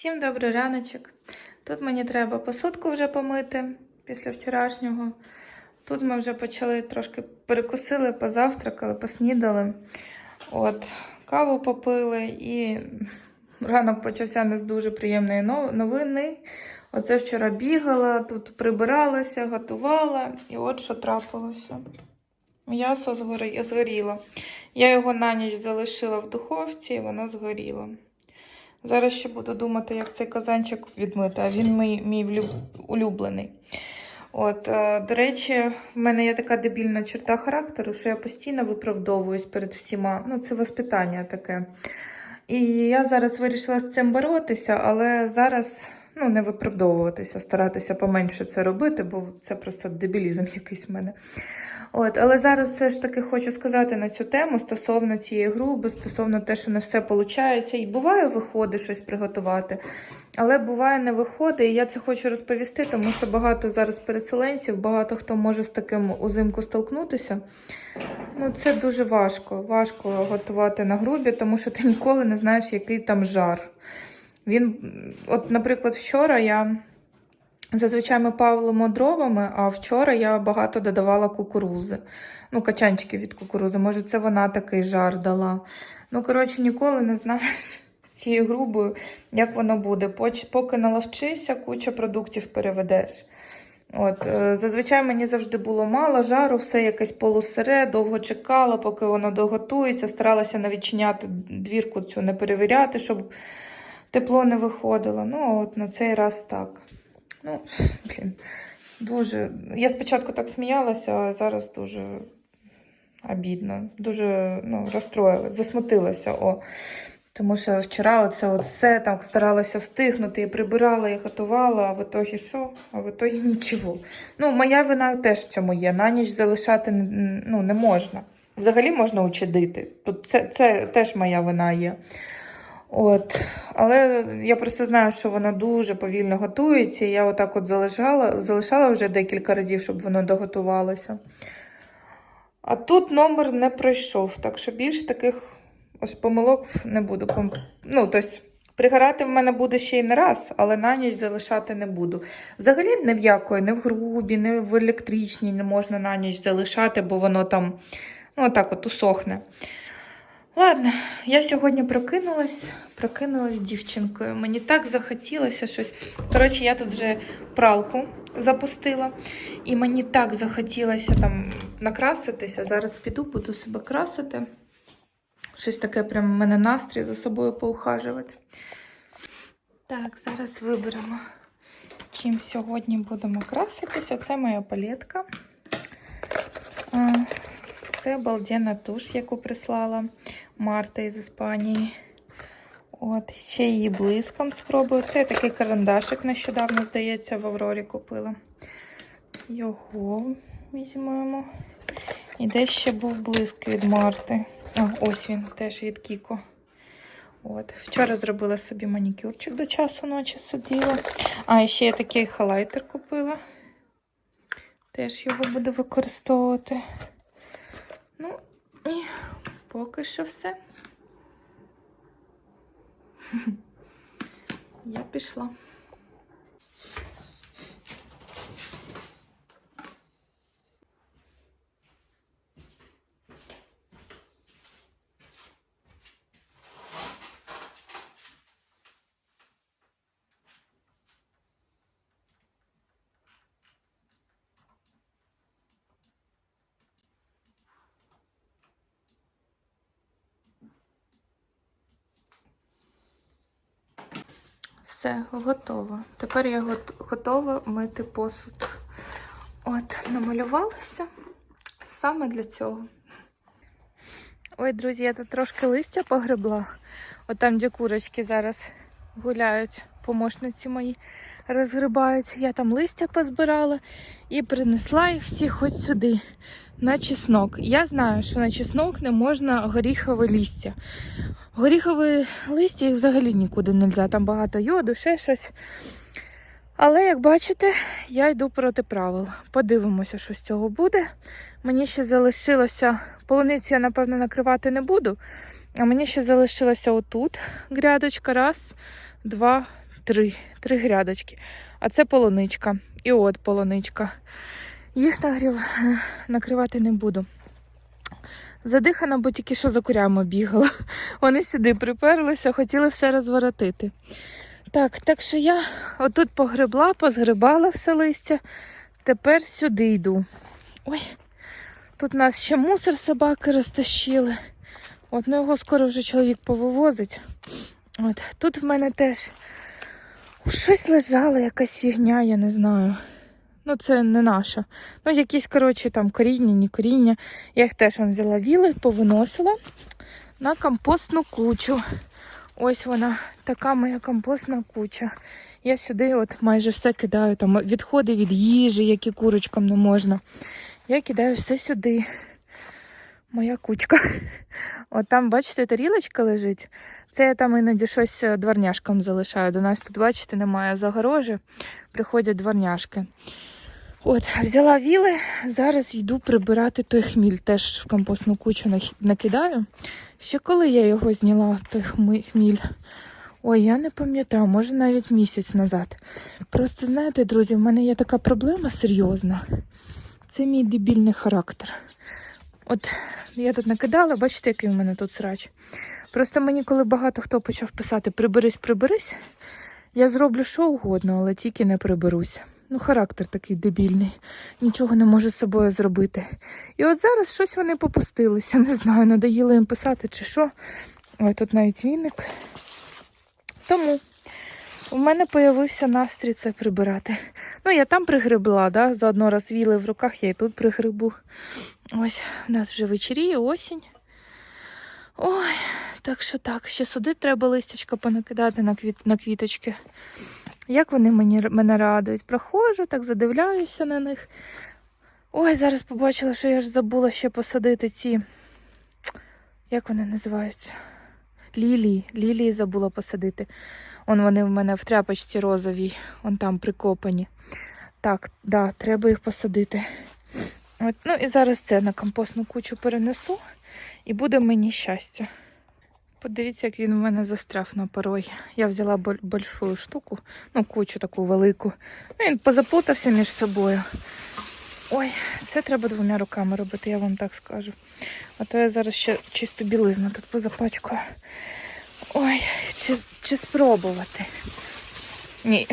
Всім добрий раночок. Тут мені треба посудку вже помити після вчорашнього. Тут ми вже почали трошки перекусили, позавтракали, поснідали. От, каву попили і ранок почався не з дуже приємної новини. Оце вчора бігала, тут прибиралася, готувала, і от що трапилося. М'ясо згоріло. Я його на ніч залишила в духовці, і воно згоріло. Зараз ще буду думати, як цей казанчик відмити, а він мій, мій улюблений. От, е, до речі, в мене є така дебільна черта характеру, що я постійно виправдовуюсь перед всіма. Ну, це воспитання таке. І я зараз вирішила з цим боротися, але зараз ну, не виправдовуватися, старатися поменше це робити, бо це просто дебілізм якийсь в мене. От, але зараз все ж таки хочу сказати на цю тему стосовно цієї груби, стосовно те, що не все виходить. І буває, виходить щось приготувати, але буває не виходить. І я це хочу розповісти, тому що багато зараз переселенців, багато хто може з таким узимку столкнутися. Ну, це дуже важко. Важко готувати на грубі, тому що ти ніколи не знаєш, який там жар. Він, от, наприклад, вчора я. Зазвичай ми палимо дровами, а вчора я багато додавала кукурузи. Ну, качанчики від кукурузи. Може, це вона такий жар дала. Ну, коротше, ніколи не знаєш з цією грубою, як воно буде. Поки наловчишся, куча продуктів переведеш. От, е, зазвичай мені завжди було мало жару, все якесь полусире, довго чекала, поки воно доготується. Старалася не відчиняти двірку цю, не перевіряти, щоб тепло не виходило. Ну, от на цей раз так. Ну, блін, дуже. Я спочатку так сміялася, а зараз дуже обідно. Дуже ну, розстроїлася, засмутилася. О. Тому що вчора оце все там старалася встигнути, і прибирала, і готувала, а в ітогі що? А в ітогі нічого. Ну, моя вина теж в цьому є. На ніч залишати ну, не можна. Взагалі можна учудити. Тут це, це теж моя вина є. От, але я просто знаю, що воно дуже повільно готується. Я отак от залишала, залишала вже декілька разів, щоб воно доготувалося. А тут номер не пройшов, так що більш таких ось помилок не буду. Ну, тобто, пригорати в мене буде ще й не раз, але на ніч залишати не буду. Взагалі ні в якої, не в грубі, не в електричній не можна на ніч залишати, бо воно там, ну, отак от усохне. Ладно, я сьогодні прокинулась, прокинулась дівчинкою. Мені так захотілося щось. Коротше, я тут вже пралку запустила, і мені так захотілося там накраситися. Зараз піду, буду себе красити. Щось таке прям в мене настрій за собою поухажувати. Так, зараз виберемо, чим сьогодні будемо краситися. Це моя палетка. Це обалденна туш, яку прислала Марта із Іспанії. От, ще її блиском спробую. Це такий карандашик нещодавно, здається, в Аврорі купила. Його візьмемо. І де ще був блиск від Марти. А, ось він теж від Кіко. От. Вчора зробила собі манікюрчик до часу ночі сиділа. А, ще я такий халайтер купила. Теж його буду використовувати. Ну, і поки що все. Я пішла. Все, готово. Тепер я готова мити посуд. От, намалювалася саме для цього. Ой, друзі, я тут трошки листя погребла. От там, де курочки зараз гуляють, помощниці мої розгрибають. Я там листя позбирала і принесла їх всіх хоч сюди, на чеснок. Я знаю, що на чеснок не можна горіхове листя. Горіхові листя їх взагалі нікуди не можна. Там багато йоду, ще щось. Але, як бачите, я йду проти правил. Подивимося, що з цього буде. Мені ще залишилося, полуницю я, напевно, накривати не буду. А мені ще залишилося отут грядочка. Раз, два, три, три грядочки. А це полуничка. І от полуничка. Їх нагрів... накривати не буду. Задихана, бо тільки що за курями бігала. Вони сюди приперлися, хотіли все розворотити. Так, так що я отут погребла, позгребала все листя. Тепер сюди йду. Ой, тут нас ще мусор собаки розтащили. От, ну його скоро вже чоловік повивозить. От, тут в мене теж щось лежало, якась фігня, я не знаю. Ну, це не наша. Ну, якісь, коротше, там коріння, не коріння. Я їх теж вон, взяла віли, повиносила на компостну кучу. Ось вона, така моя компостна куча. Я сюди от майже все кидаю, там відходи від їжі, які курочкам не можна. Я кидаю все сюди. Моя кучка. От там, бачите, тарілочка лежить. Це я там іноді щось е, дворняшкам залишаю. До нас тут, бачите, немає загорожі. Приходять дворняшки. От, взяла віли, зараз йду прибирати той хміль. Теж в компостну кучу накидаю. Ще коли я його зняла, той хміль. Ой, я не пам'ятаю, може навіть місяць назад. Просто знаєте, друзі, в мене є така проблема серйозна. Це мій дебільний характер. От я тут накидала, бачите, який у мене тут срач. Просто мені, коли багато хто почав писати приберись, приберись, я зроблю що угодно, але тільки не приберусь. Ну, характер такий дебільний, нічого не можу з собою зробити. І от зараз щось вони попустилися, не знаю, надоїло їм писати чи що. Ой, тут навіть віник. Тому у мене появився настрій це прибирати. Ну, я там пригребла, да? заодно раз віли в руках, я і тут пригребу. Ось, у нас вже вечеріє, осінь. Ой, так що так, ще сюди треба листячка понакидати на, квіт, на квіточки. Як вони мені, мене радують. Проходжу, так задивляюся на них. Ой, зараз побачила, що я ж забула ще посадити ці. Як вони називаються? Лілії. Лілії забула посадити. Он вони в мене в тряпочці розовій, он там прикопані. Так, да, треба їх посадити. От, ну і зараз це на компостну кучу перенесу і буде мені щастя. Подивіться, як він в мене застряв на порої. Я взяла большую штуку, ну, кучу таку велику. Ну, він позаплутався між собою. Ой, це треба двома руками робити, я вам так скажу. А то я зараз ще чисто білизну тут позапачкаю. Ой, чи, чи спробувати? Ні,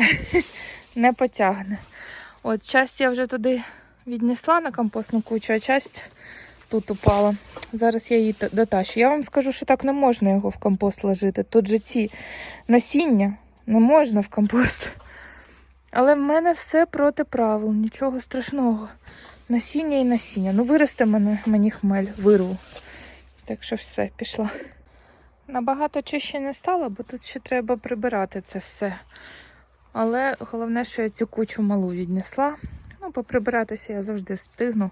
не потягне. От часть я вже туди віднесла на компостну кучу, а часть тут упала. Зараз я її дотащу. Я вам скажу, що так не можна його в компост ложити. Тут же ці насіння не можна в компост. Але в мене все проти правил, нічого страшного. Насіння і насіння. Ну, виросте мене, мені хмель, вирву. Так що все, пішла. Набагато чище не стало, бо тут ще треба прибирати це все. Але головне, що я цю кучу малу віднесла. Ну, поприбиратися я завжди встигну.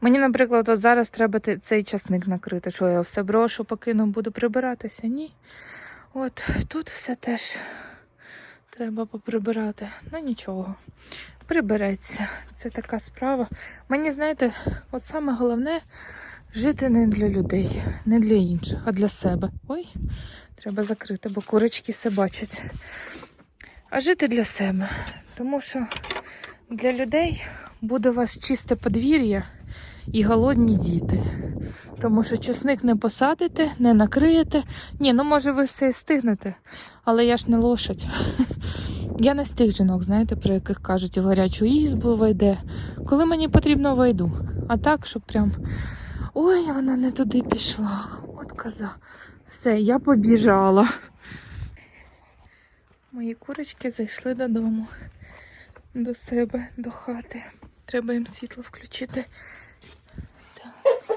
Мені, наприклад, от зараз треба цей часник накрити. Що я все брошу, покину, буду прибиратися? Ні. От тут все теж треба поприбирати. Ну нічого, прибереться. Це така справа. Мені, знаєте, от саме головне жити не для людей, не для інших, а для себе. Ой, треба закрити, бо курочки все бачать. А жити для себе. Тому що для людей буде у вас чисте подвір'я і голодні діти. Тому що чесник не посадите, не накриєте. Ні, ну може ви все і стигнете, але я ж не лошадь. Я не з тих жінок, знаєте, про яких кажуть, в гарячу ізбу войде. Коли мені потрібно, войду. А так, щоб прям. Ой, вона не туди пішла. От коза. Все, я побіжала. Мої курочки зайшли додому, до себе, до хати. Треба їм світло включити.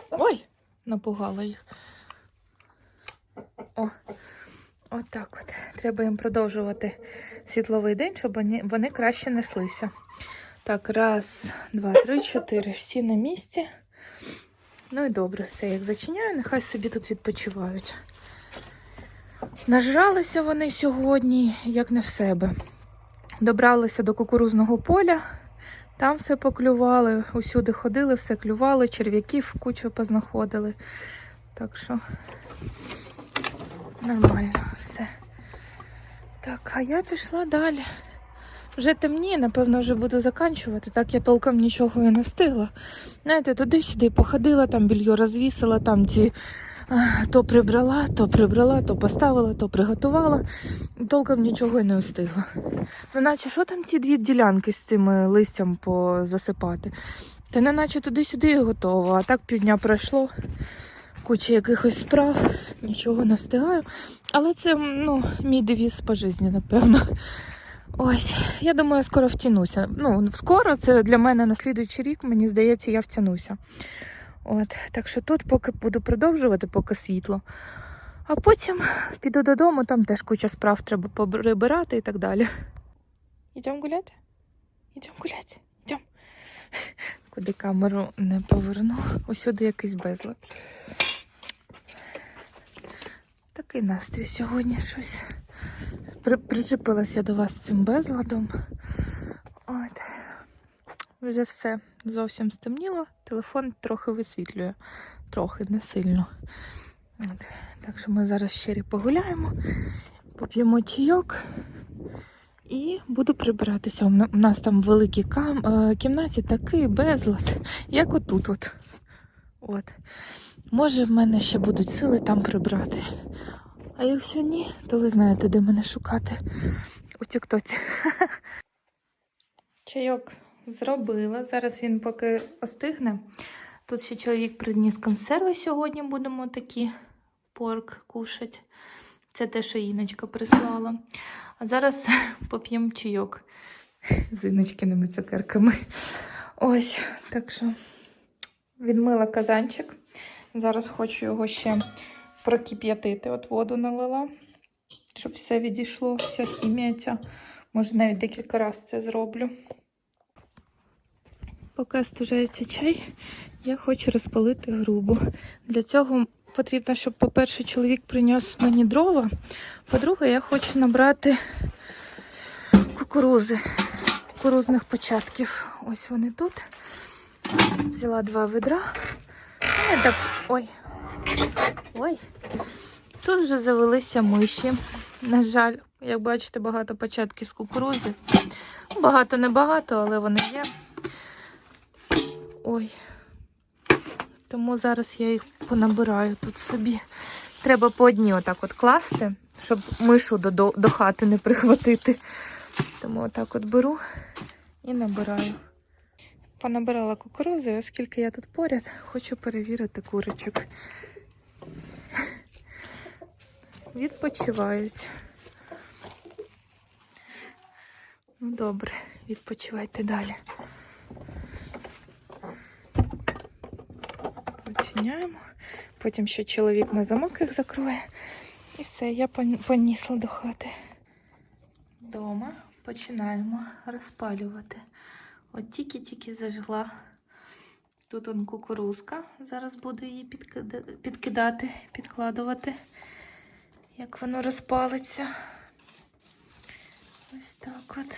Ой, напугала їх. О, отак от. Треба їм продовжувати світловий день, щоб вони краще неслися. Так, раз, два, три, чотири. Всі на місці. Ну і добре, все, як зачиняю, нехай собі тут відпочивають. Нажралися вони сьогодні, як не в себе. Добралися до кукурузного поля, там все поклювали, усюди ходили, все клювали, черв'яків кучу познаходили. Так що нормально все. Так, а я пішла далі. Вже темніє, напевно, вже буду заканчувати. Так я толком нічого і не встигла. Знаєте, туди-сюди походила, там більйо розвісила, там ці то прибрала, то прибрала, то поставила, то приготувала. Толком нічого і не встигла. Ну, наче що там ці дві ділянки з цими листям позасипати? Та не наче туди-сюди і готово. А так півдня пройшло. Куча якихось справ, нічого не встигаю. Але це ну, мій девіз по житті, напевно. Ось, я думаю, скоро втянуся. Ну, скоро це для мене на слідуючий рік, мені здається, я втянуся. От, так що тут поки буду продовжувати, поки світло. А потім піду додому, там теж куча справ треба прибирати і так далі. Йдемо гуляти? Йдемо гуляти. Йдемо. Куди камеру не поверну. Усюди якийсь безлад. Такий настрій сьогодні щось. При, причепилась я до вас цим безладом. От. Вже все зовсім стемніло. Телефон трохи висвітлює. Трохи, не сильно. Так що ми зараз ще погуляємо, поп'ємо чайок і буду прибиратися. У нас там в великій кам... е, кімнаті такий безлад, як отут. От. От. Може, в мене ще будуть сили там прибрати. А якщо ні, то ви знаєте, де мене шукати. У Тіктоці. Чайок зробила. Зараз він поки остигне. Тут ще чоловік приніс консерви сьогодні. Будемо такі порк кушати. Це те, що Іночка прислала. А зараз поп'ємо чайок з Іночкиними цукерками. Ось, так що відмила казанчик. Зараз хочу його ще прокип'ятити. От воду налила, щоб все відійшло, вся хімія ця. Може, навіть декілька разів це зроблю. Поки стужається чай, я хочу розпалити грубу. Для цього потрібно, щоб, по-перше, чоловік приніс мені дрова. По-друге, я хочу набрати кукурузи, кукурузних початків. Ось вони тут. Взяла два ведра. Я так. Ой. Ой. Тут вже завелися миші. На жаль, як бачите, багато початків з кукурузи. Ну, Багато небагато, але вони є. Ой. Тому зараз я їх понабираю тут собі. Треба по одній отак от класти, щоб мишу до, до, до хати не прихватити. Тому отак от беру і набираю. Понабирала кукурузи, оскільки я тут поряд, хочу перевірити курочок. Відпочивають. Ну, добре, відпочивайте далі. Зачиняємо. Потім ще чоловік на замок їх закроє. І все, я понісла до хати. Дома починаємо розпалювати. От тільки-тільки зажгла. Тут он кукурузка. Зараз буду її підкидати, підкладувати, як воно розпалиться. Ось так от.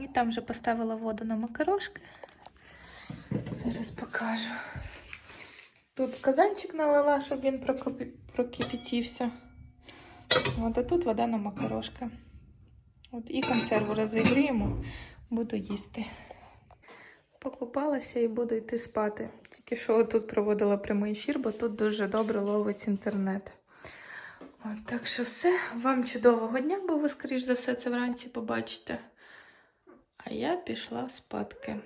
І там вже поставила воду на макарошки. Зараз покажу. Тут казанчик налила, щоб він прокипі- прокипятився. От, а тут вода на макарошки. От і консерву розігріємо, буду їсти. Покупалася і буду йти спати. Тільки що тут проводила прямий ефір, бо тут дуже добре ловить інтернет. От, так що все. Вам чудового дня, бо ви, скоріш за все, це вранці побачите. А я пішла спадки.